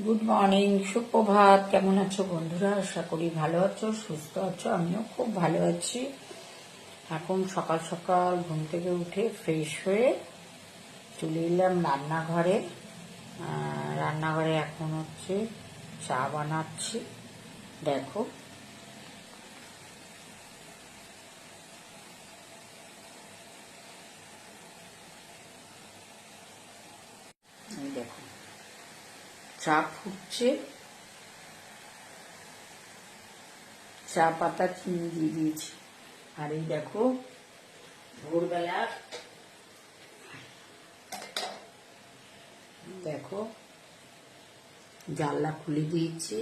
Good morning সুপ্রভাত কেমন আছো বন্ধুরা? আশা করি ভালো আছো, সুস্থ আছো, আমিও খুব ভালো আছি। এখন সকাল সকাল ঘুম থেকে উঠে ফ্রেশ হয়ে চলে এলাম রান্নাঘরে। রান্নাঘরে এখন হচ্ছে চা বানাচ্ছি। দেখো এই দেখো চা ফুটছে। চা পাতা চিনি দিয়ে দিয়েছি। আর এই দেখো, ভোরবেলা দেখো, জানলা খুলে দিয়েছি।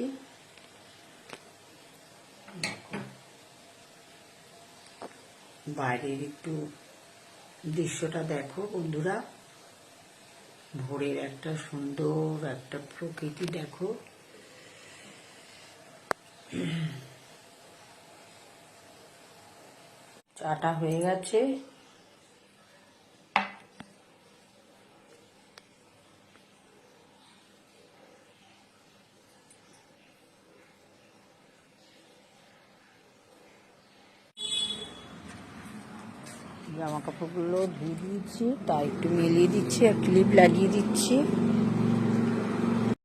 বাইরের একটু দৃশ্যটা দেখো বন্ধুরা। ভোরের একটা সুন্দর একটা প্রকৃতি দেখো। চাটা হয়ে গেছে। জামা কাপড়গুলো ধুয়ে দিয়েছি তা একটু মেলিয়ে দিচ্ছি আর ক্লিপ লাগিয়ে দিচ্ছি।